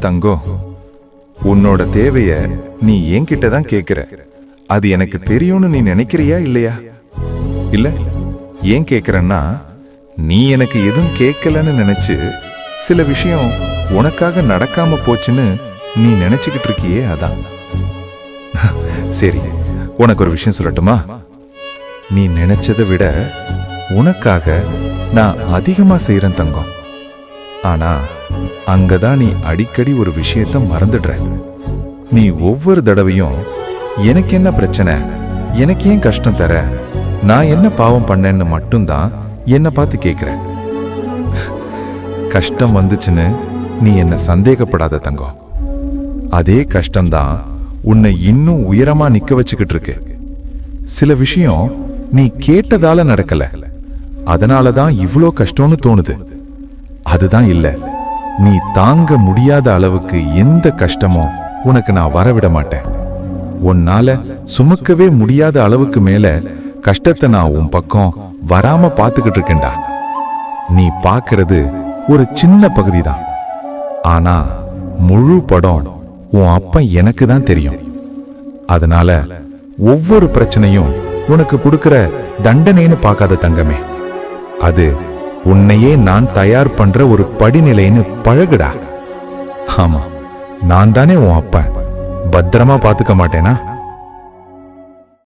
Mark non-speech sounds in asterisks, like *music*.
தங்கம் உன்னோட தேவைய நீ என்கிட்ட தான் கேக்குற. அது எனக்கு தெரியும்னு நீ நினைக்கிறியா இல்லையா? இல்ல ஏன் கேக்குறன்னா நீ எனக்கு எதுவும் கேட்கலன்னு நினைச்சு சில விஷயம் உனக்காக நடக்காம போச்சுன்னு நீ நினைச்சுக்கிட்டு இருக்கியே அதான். *laughs* சரி உனக்கு ஒரு விஷயம் சொல்லட்டுமா? நீ நினைச்சதை விட உனக்காக நான் அதிகமா செய்யறேன் தங்கம். ஆனா அங்கதான் நீ அடிக்கடி ஒரு விஷயத்த மறந்துடுற. நீ ஒவ்வொரு தடவையும் எனக்கு என்ன பிரச்சனை? எனக்கு ஏன் கஷ்டம் தர? நான் என்ன பாவம் பண்ணேன்னு மட்டும்தான் என்னை பார்த்து கேட்குற கஷ்டம் வந்துச்சுன்னு நீ என்னை சந்தேகப்படாத தங்கம். அதே கஷ்டம்தான் உன்னை இன்னும் உயரமா நிக்க வச்சுக்கிட்டு இருக்கு. சில விஷயம் நீ கேட்டதால நடக்கல. அதனால தான் இவ்வளோ கஷ்டம்னு தோணுது. அதுதான் இல்லை. நீ தாங்க முடியாத அளவுக்கு எந்த கஷ்டமோ உனக்கு நான் வரவிட மாட்டேன். உன்னால சுமக்கவே முடியாத அளவுக்கு மேல கஷ்டத்தை நான் உன் பக்கம் வராம பார்த்துக்கிட்டு இருக்கேன்டா. நீ பாக்குறது ஒரு சின்ன பகுதி தான் ஆனா முழு படம் உன் அப்பன் எனக்கு தான் தெரியும். அதனால ஒவ்வொரு பிரச்சனையும் உனக்கு கொடுக்கிற தண்டனைன்னு பார்க்காத தங்கமே. அது உன்னையே நான் தயார் பண்ற ஒரு படிநிலைன்னு பழகுடா. ஆமா நான் தானே உன் அப்பன். பத்திரமா பாத்துக்க மாட்டேனா?